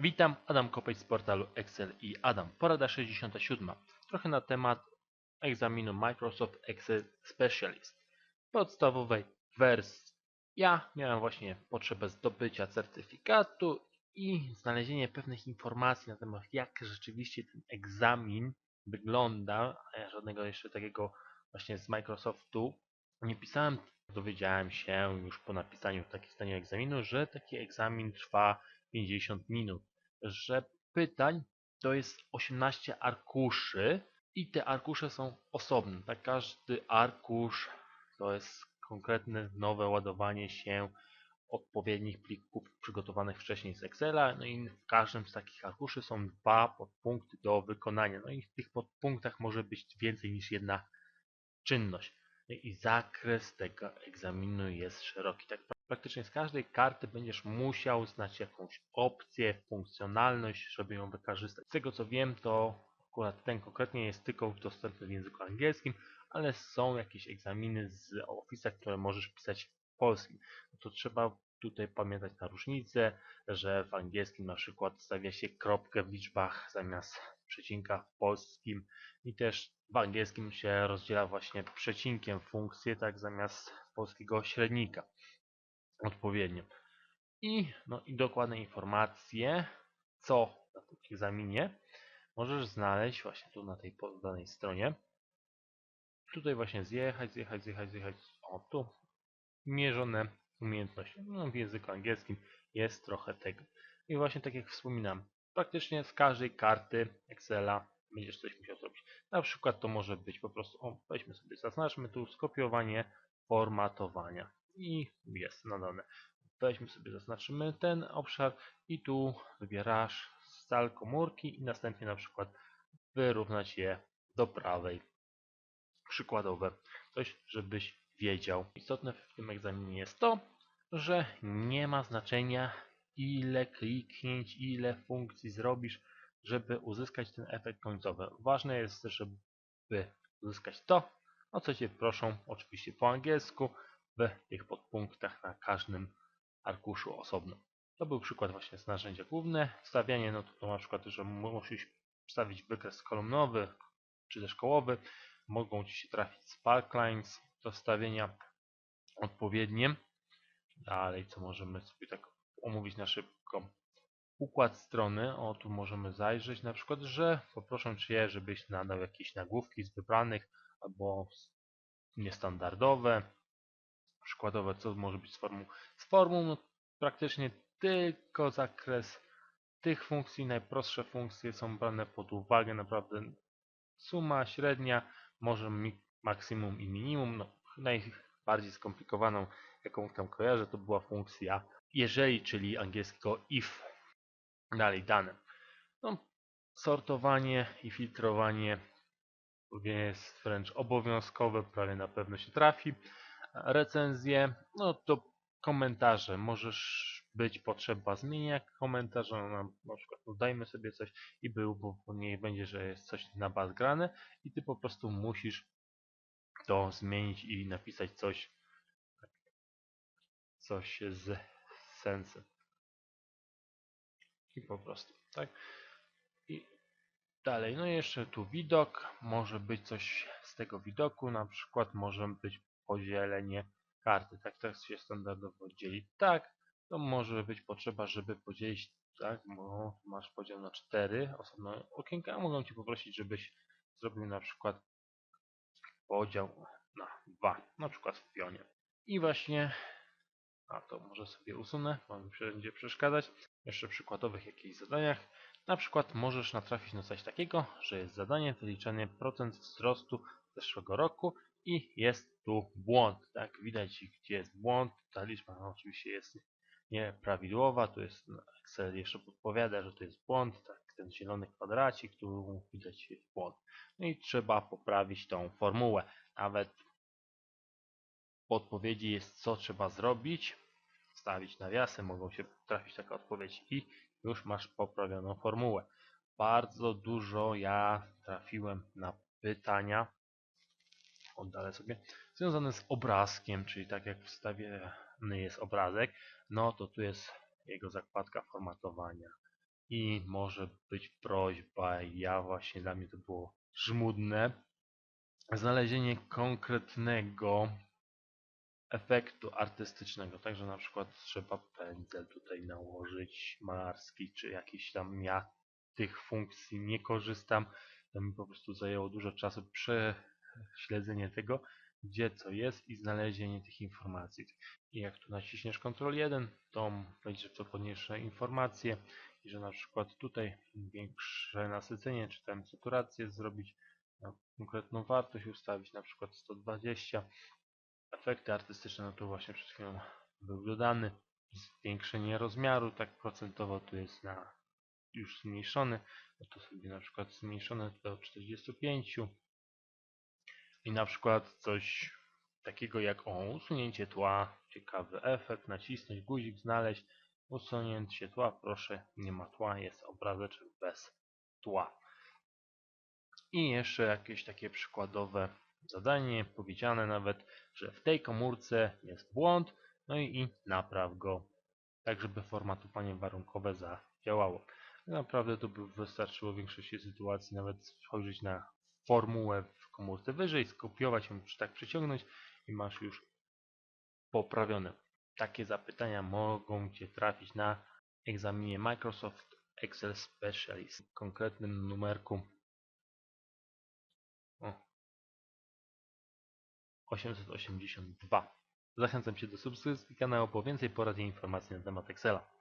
Witam, Adam Kopeć z portalu Excel i Adam. Porada 67. Trochę na temat egzaminu Microsoft Excel Specialist. Podstawowej wersji. Ja miałem właśnie potrzebę zdobycia certyfikatu i znalezienia pewnych informacji na temat jak rzeczywiście ten egzamin wygląda. Ja żadnego jeszcze takiego właśnie z Microsoftu nie pisałem. Dowiedziałem się już po napisaniu takiego egzaminu, że taki egzamin trwa 50 minut, że pytań to jest 18 arkuszy i te arkusze są osobne. Tak każdy arkusz to jest konkretne nowe ładowanie się odpowiednich plików przygotowanych wcześniej z Excela. No i w każdym z takich arkuszy są dwa podpunkty do wykonania. No i w tych podpunktach może być więcej niż jedna czynność. I zakres tego egzaminu jest szeroki. Tak praktycznie z każdej karty będziesz musiał znać jakąś opcję, funkcjonalność, żeby ją wykorzystać. Z tego co wiem, to akurat ten konkretnie jest tylko dostępny w języku angielskim, ale są jakieś egzaminy z Office'a, które możesz pisać w polskim. No to trzeba tutaj pamiętać na różnicę, że w angielskim na przykład stawia się kropkę w liczbach zamiast przecinka w polskim i też w angielskim się rozdziela właśnie przecinkiem funkcję, tak zamiast polskiego średnika odpowiednio. I, no, i dokładne informacje, co na tym egzaminie możesz znaleźć właśnie tu na tej danej stronie. Tutaj właśnie zjechać, zjechać, zjechać, zjechać. O, tu mierzone umiejętności. No, w języku angielskim jest trochę tego. I właśnie tak jak wspominam, praktycznie z każdej karty Excela będziesz coś musiał zrobić. Na przykład to może być po prostu, o, weźmy sobie, zaznaczmy tu skopiowanie formatowania i jest nadane. Weźmy sobie, zaznaczymy ten obszar i tu wybierasz stal komórki i następnie na przykład wyrównać je do prawej. Przykładowe. Coś, żebyś wiedział. Istotne w tym egzaminie jest to, że nie ma znaczenia ile kliknięć, ile funkcji zrobisz, żeby uzyskać ten efekt końcowy. Ważne jest, żeby uzyskać to, o co Cię proszą, oczywiście po angielsku, w tych podpunktach na każdym arkuszu osobno. To był przykład właśnie z narzędzia główne. Wstawianie, no to, to na przykład, że musisz wstawić wykres kolumnowy czy też kołowy. Mogą Ci się trafić sparklines do wstawienia odpowiednie. Dalej, co możemy sobie tak omówić na szybko. Układ strony, o tu możemy zajrzeć na przykład, że poproszę Cię, żebyś nadał jakieś nagłówki z wybranych albo niestandardowe, przykładowe, co może być z formą. Z formą no, praktycznie tylko zakres tych funkcji, najprostsze funkcje są brane pod uwagę, naprawdę suma, średnia, może maksimum i minimum. No, najbardziej skomplikowaną, jaką tam kojarzę, to była funkcja jeżeli, czyli angielskiego if. Dalej dane. No, sortowanie i filtrowanie jest wręcz obowiązkowe, prawie na pewno się trafi recenzje, no to komentarze. Możesz być potrzeba zmienienia komentarza, no, na przykład dodajmy sobie coś i był, bo nie będzie, że jest coś na baz grane i ty po prostu musisz to zmienić i napisać coś coś z sensem. I po prostu, tak? I dalej, no jeszcze tu widok, może być coś z tego widoku, na przykład może być podzielenie karty. Tak, tak się standardowo dzieli. Tak, to może być potrzeba, żeby podzielić, tak, bo masz podział na cztery osobne okienka, mogą Ci poprosić, żebyś zrobił na przykład podział na dwa, na przykład w pionie. I właśnie, a to może sobie usunę, bo mi będzie przeszkadzać. Jeszcze przykładowych jakichś zadaniach. Na przykład możesz natrafić na coś takiego, że jest zadanie wyliczenie procent wzrostu zeszłego roku i jest tu błąd. Tak, widać gdzie jest błąd. Ta liczba no, oczywiście jest nieprawidłowa. Tu jest Excel jeszcze podpowiada, że to jest błąd. Tak, ten zielony kwadracik, tu widać jest błąd. No i trzeba poprawić tą formułę. Nawet w odpowiedzi jest co trzeba zrobić. Wstawić nawiasy, mogą się trafić taka odpowiedź i już masz poprawioną formułę. Bardzo dużo ja trafiłem na pytania oddalę sobie, związane z obrazkiem, czyli tak jak wstawiony jest obrazek, no to tu jest jego zakładka formatowania. I może być prośba, ja właśnie dla mnie to było żmudne, znalezienie konkretnego efektu artystycznego. Także na przykład trzeba pędzel tutaj nałożyć malarski, czy jakiś tam ja tych funkcji nie korzystam. To mi po prostu zajęło dużo czasu prześledzenie tego, gdzie co jest i znalezienie tych informacji. I jak tu naciśniesz Ctrl 1, to będzie to podniesie informacje że na przykład tutaj większe nasycenie, czy tam saturację zrobić, na konkretną wartość ustawić, na przykład 120. Efekty artystyczne, no to właśnie przed chwilą był dodany. Zwiększenie rozmiaru, tak procentowo tu jest na już zmniejszony, no to sobie na przykład zmniejszone do 45 i na przykład coś takiego jak o usunięcie tła, ciekawy efekt, nacisnąć guzik, znaleźć usunięcie tła, proszę, nie ma tła, jest obrazeczek bez tła. I jeszcze jakieś takie przykładowe zadanie, powiedziane nawet, że w tej komórce jest błąd, no i, napraw go, tak żeby formatowanie warunkowe zadziałało. Naprawdę to by wystarczyło w większości sytuacji nawet spojrzeć na formułę w komórce wyżej, skopiować ją, czy tak przeciągnąć i masz już poprawione. Takie zapytania mogą Cię trafić na egzaminie Microsoft Excel Specialist w konkretnym numerku o, 882. Zachęcam Cię do subskrypcji kanału po więcej porad i informacji na temat Excela.